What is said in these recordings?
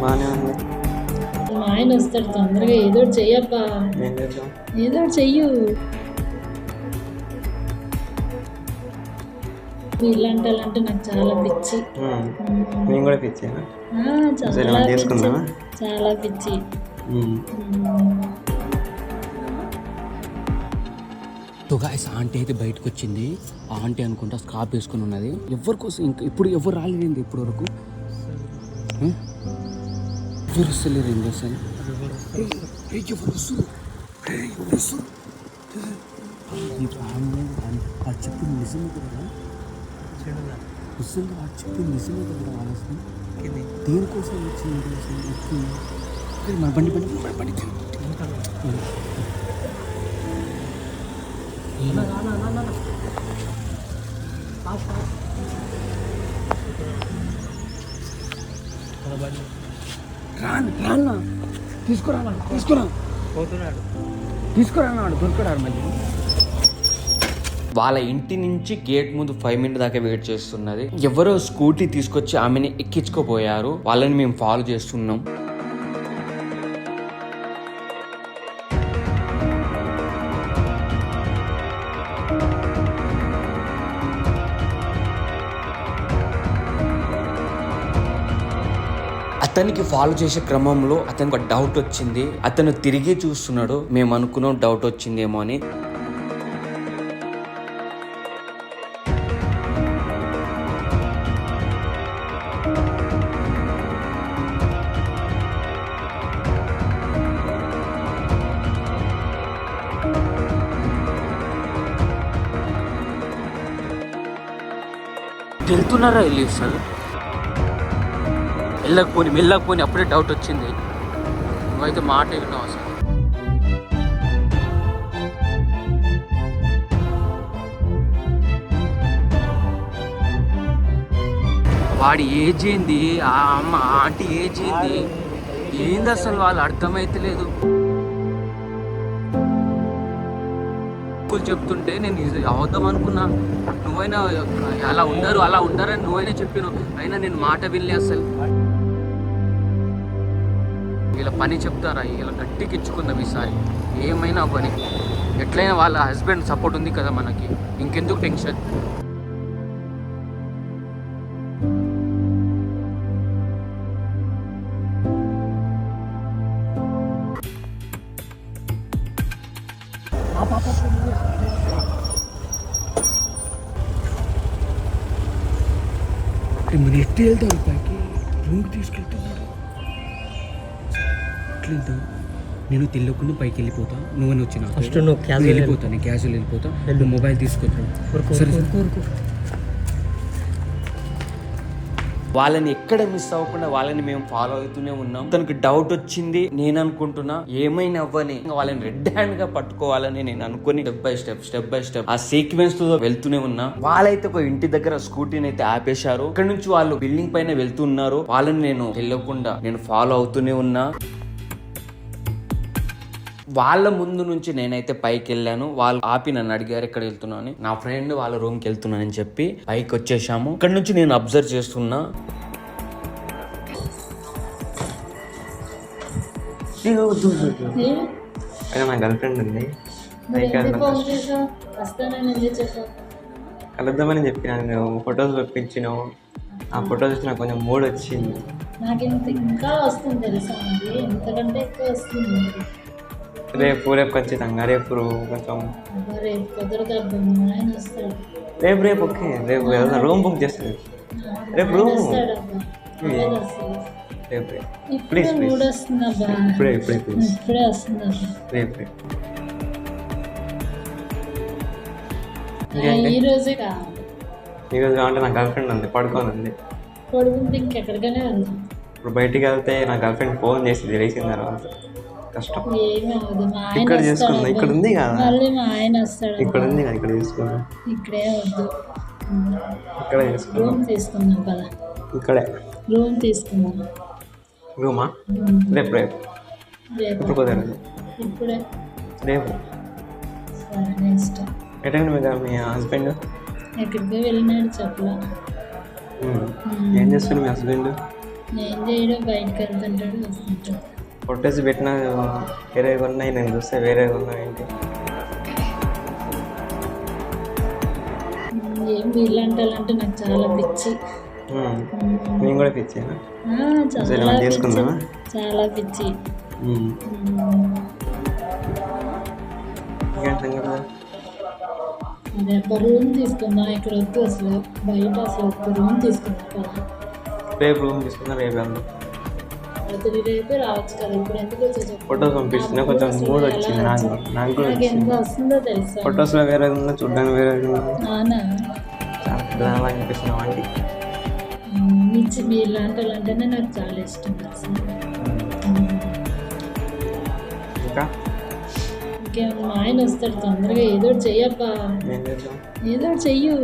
బాగానే ఉంది. మా ఆయన వస్తాడు తొందరగా ఏదో చెయ్యబ్బా. ఏం చేద్దాం? ఏదో చెయ్యు. ఇలాంటి వాళ్ళంటే నాకు చాలా పిచ్చి. నేను కూడా పిచ్చాను? ఆ, సరే చాలా మనం పిచ్చి. చేసుకుందామా చాలా పిచ్చి. Um. Um. So guys aunty అయితే బయటకు వచ్చింది. ఆ ఆంటీ అనుకుంటా స్కాప్ వేసుకుని ఉన్నది. ఎవరి కోసం ఇంకా ఇప్పుడు ఎవరు రాలేదండి ఇప్పటి వరకు హ్మ్? ఎవరు వస్తలేరు ఏం చేస్తాను ఎవరు వస్తారు ఏయ్, ఎవరు వస్తారు? ఈ ఫ్యామిలీ ఆ చెప్పి నిజమే కదా నిజంగా ఆ చెప్పి నిజమే కదా ఆలోచన దేనికోసం వచ్చింది అసలు ఎప్పుడు? ఏయ్, మన బండి బండి మన బండి రాను రాన్నా తీసుకురా తీసుకురా. తీసుకురా నాడు దొరకడారు మళ్ళీ. వాళ్ళ ఇంటి నుంచి గేట్ ముందు ఫైవ్ మినిట్ దాకా వెయిట్ చేస్తున్నది. ఎవరో స్కూటీ తీసుకొచ్చి ఆమెని ఎక్కించుకోపోయారు. వాళ్ళని మేము ఫాలో చేస్తున్నాం. అతనికి ఫాలో చేసే క్రమంలో అతనికి ఒక డౌట్ వచ్చింది. అతను తిరిగి చూస్తున్నాడు మేము అనుకున్నాం డౌట్ వచ్చిందేమో అని. వెళ్తున్నారా వెళ్ళి సార్ వెళ్ళకపోని వెళ్ళకపోని అప్పుడే డౌట్ వచ్చింది. నువ్వైతే మాట విన్నావు అసలు. వాడి ఏజ్ ఏంది? ఆ అమ్మ ఆంటీ ఏజ్ ఏంది? ఏంది అసలు వాళ్ళు అర్థమైతలేదు. చెప్తుంటే నేను ఇది అవద్దాం అనుకున్నా. నువ్వైనా అలా ఉండరు అలా ఉండరని నువ్వైనా చెప్పినావు. అయినా నేను మాట వినలే అసలు. వీళ్ళ పని చెప్తారా? వీళ్ళ గట్టికి ఇచ్చుకుందాం ఈసారి. ఏమైనా పని. ఎట్లయినా వాళ్ళ హస్బెండ్ సపోర్ట్ ఉంది కదా మనకి. ఇంకెందుకు టెన్షన్ మరి ఎట్టి వెళ్తావు పైకి రూమ్కి తీసుకెళ్తున్నాడు ఎట్లా వెళ్తావు నేను తెలియకుండా పైకి వెళ్ళిపోతా నువ్వు వచ్చిన ఫస్ట్ నువ్వు క్యాజువల్ వెళ్ళిపోతా నేను క్యాజువల్ వెళ్ళిపోతా. నువ్వు మొబైల్ సరే. సరే. వాళ్ళని ఎక్కడ మిస్ అవ్వకుండా వాళ్ళని మేము ఫాలో అవుతూనే ఉన్నాం. తనకి డౌట్ వచ్చింది నేను అనుకుంటున్నా. ఏమైనా అవ్వని ఇంకా వాళ్ళని రెడ్ హ్యాండ్గా పట్టుకోవాలని నేను అనుకుని step by step step by step ఆ సీక్వెన్స్తో వెళ్తూనే ఉన్నా. వాళ్ళైతే ఒక ఇంటి దగ్గర స్కూటీని అయితే ఆపేశారు. ఇక్కడ నుంచి వాళ్ళు బిల్డింగ్ పైన వెళ్తున్నారు వాళ్ళని నేను తెలియకుండా నేను ఫాలో అవుతూనే ఉన్నా. వాళ్ళ ముందు నుంచి నేనైతే పైకి వెళ్ళాను వాళ్ళు ఆపి నన్ను అడిగారు ఎక్కడ వెళ్తున్నాను అని. నా ఫ్రెండ్ వాళ్ళ రూమ్కి వెళ్తున్నానని చెప్పి పైకి వచ్చేసాము ఇక్కడ నుంచి నేను అబ్జర్వ్ చేస్తున్నా. నా గర్ల్ ఫ్రెండ్ ఉంది. కలుద్దామని చెప్పినాను నువ్వు ఫొటోస్ పంపించినావు ఆ ఫొటోస్ నాకు కొంచెం మూడ్ వచ్చింది. నాకు ఇంకా వస్తుంది తెలుసా ఎక్కువ వస్తుంది. రేపు రేపు ఖచ్చితంగా రేపు కొంచెం రేపు రేపు రేపు ఓకే రేపు రూమ్ బుక్ చేస్తాను రేపు రూమ్. రేపు ప్లీజ్ ఇప్పుడే ఇప్పుడే ప్లీజ్ రేపు రేపు ఆ, ఈ రోజే కావాలి ఈరోజు కావాలంటే నా గర్ల్ ఫ్రెండ్ ఉంది పడుకొని ఉంది పడుకుంటే ఇంకెక్కడికైనా వెళ్దాం. ఇప్పుడు బయటికి వెళ్తే నా గర్ల్ ఫ్రెండ్ ఫోన్ చేసి లేచిన తర్వాత. కష్టం ఇక్కడ చేసుకుందాం. ఇక్కడ ఉంది కదా? ఇక్కడ. ఉంది కదా? ఇక్కడ చేసుకుందాం ఇక్కడే వద్దు. ఇక్కడ చేసుకుందాం రూమ్ తీసుకుందాం కదా ఇక్కడే. రూమ్ తీసుకుందాం. రూమా. రేపు రేపు. ఇప్పుడు కుదరదు ఇప్పుడే. రేపు. ఇష్టం ఎటండి మీ మీ హస్బెండ్ ఎక్కడికి వెళ్ళినాడు చెప్పలా. ఏం చేస్తున్నాడు మీ హస్బెండ్ నేను చేయడం బయటకు వెళ్తుంటాడు వస్తుంటాడు. ఫొటోస్ పెట్టినా వేరేగా ఉన్నాయి నేను చూస్తే ఉన్నాయి ఏంటి? ఏం వీళ్ళంటే వాళ్ళంటే నాకు చాలా పిచ్చి. నేను కూడా సరే, చాలా పిచ్చి. చేసుకుందామా? చాలా పిచ్చి? అదే ఒక రూమ్ తీసుకుందాం. ఇక్కడ వద్దు అసలు. బయట అసలు ఒక రూమ్ తీసుకుందాం కదా రేపు రూమ్ తీసుకున్నా రేపు వెళ్దాం. అతని రేపే రావచ్చు కదా ఇప్పుడు ఎందుకు వచ్చేసి ఫొటోస్ పంపిస్తున్నా కొంచెం మూడ్ వచ్చింది నాకు. నాకు కూడా ఎంత వస్తుందో తెలుసా? ఫొటోస్లో వేరే ఉన్నా చూడడానికి వేరే అవునా? చాలా అనిపిస్తున్నావు ఆంటీ మించి మీ ఇలాంటి వాళ్ళంటేనే నాకు చాలా ఇష్టం. ఇంకా? ఇంకేం మా ఆయన వస్తాడు తొందరగా ఏదో చెయ్యబ్బా. ఏదో చెయ్యు.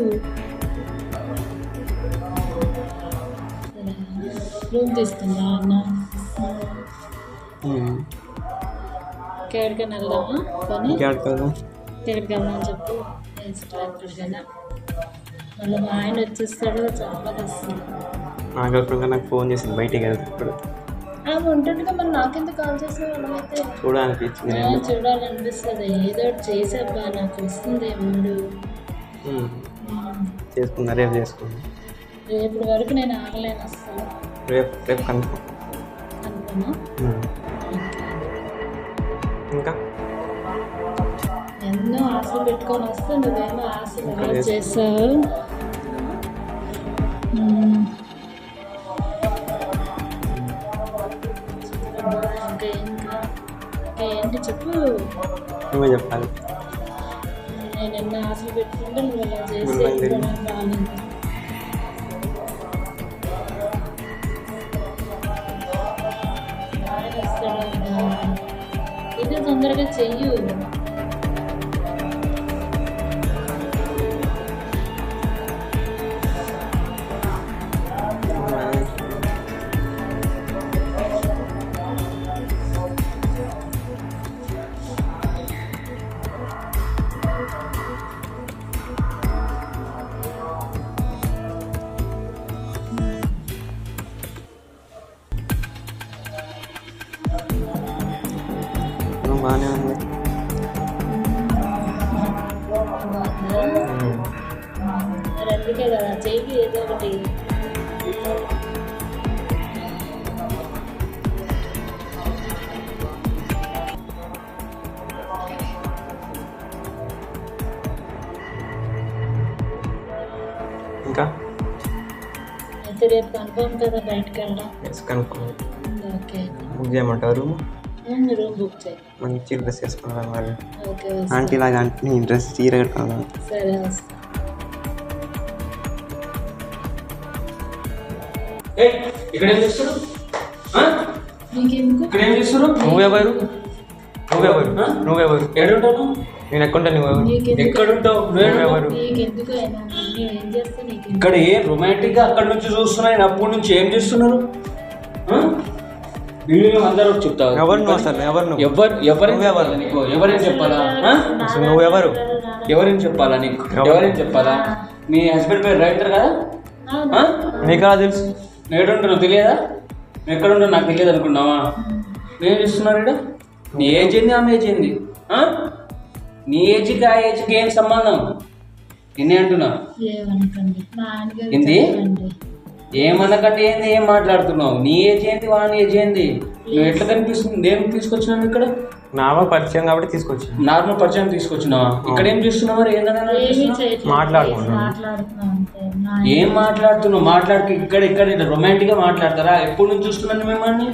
రూమ్ తీసుకుందా అన్న. ఉమ్. ఎక్కడికైనా వెళ్దామా పని? ఇంకేడికి వెళ్దాం ఎక్కడికి వెళ్దాం చెప్పు ఎక్కడికైనా మళ్ళీ మా ఆయన వచ్చేస్తాడు చాలా వస్తుంది నా గర్ల్ ఫ్రెండ్ నాకు ఫోన్ చేసింది బయటికి వెళ్తే ఇప్పుడు. ఆమె ఉంటుండగా మరి నాకెందుకు కాల్ చేసిన వాళ్ళమైతే చూడాలనిపించింది చూడాలనిపిస్తుంది. ఏదో ఒకటి చేసేబ్బా నాకు వస్తుంది మూడు ఉమ్. చేసుకుందా రేపు చేసుకుందాం. రేపటి వరకు నేను ఆగలేను అసలు రేపు రేపు కన్ఫర్మ్ అనుకున్నా ఇంకా ఎన్నో ఆశలు పెట్టుకొని వస్తే నువ్వేమో ఆశలు. చేసావు ఏంటి చెప్పు నువ్వే చెప్పాలి నేను ఎన్నో ఆశలు పెట్టుకుంటే నువ్వు ఇలా చేసి ఇది తొందరగా చెయ్యు బాగానే ఉంది. అందుకే కదా ఏదో ఒకటి ఇంకా? అయితే రేపు కన్ఫర్మ్ కదా బయటకు వెళ్ళడం? Yes confirm okay. బుక్ చేయమంటారు? చేయి మంచి డ్రెస్ ఓకే వస్తా. ఆంటీ లాగా ఆంటీ డ్రెస్ చీర కట్టాలి సరే ఇక్కడ ఏం చేస్తారు నీకెందుకు ఇక్కడ ఏం చేస్తారు నువ్వెవరు? నువ్వెవరు? నువ్వెవరు? ఎడుంటాను నేను ఎక్కుంటా నువ్వెవరు? ఎక్కడుంటావు? నువ్వెవరు? నీకెందుకు అయినా? నేను ఏం చేస్తా నీకు ఇక్కడ ఏం రొమాంటిక్గా అక్కడ నుంచి చూస్తున్నాయి? అప్పటి నుంచి ఏం చేస్తున్నారు? వీళ్ళు అందరూ చెప్తారు. ఎవరు నువ్వు అసలు? ఎవరు నువ్వు? ఎవరు ఎవరేం? చెప్పాలా నీకు? ఎవరేం చెప్పాలా? అసలు నువ్వెవరు ఎవరేం? చెప్పాలా నీకు? ఎవరు? ఎవరేం చెప్పాలా? మీ హస్బెండ్ పేరు రైటర్ కదా? నీకు తెలుసు? నువ్వు ఎక్కడుంటున్నావు తెలియదా? నువ్వు ఎక్కడుంటావు నాకు తెలియదు అనుకున్నావా? నేను చూస్తున్నారు ఇక్కడ? నీ ఏజ్ ఏంది? ఆమె ఏజ్ ఏంది? నీ ఏజ్కి ఆ ఏజ్కి ఏం సంబంధం? నిన్నే అంటున్నా. ఏంది? చెప్పండి ఏమనకంటే ఏంది ఏం మాట్లాడుతున్నావు? నీ ఏజ్ ఏంది వాని ఏజ్ ఏంది? నువ్వు ఎట్లా కనిపిస్తుంది? నేను తీసుకొచ్చినావు ఇక్కడ? నావా పరిచయం కాబట్టి తీసుకొచ్చి నార్మల్ పరిచయం తీసుకొచ్చినావా? ఇక్కడ ఏం చేస్తున్నావు మరి? ఏం మాట్లాడుతున్నావు? మాట్లాడుకు ఇక్కడ ఇక్కడ రొమాంటిక్గా మాట్లాడతారా? ఎప్పుడు నుంచి చూస్తున్నాను మిమ్మల్ని?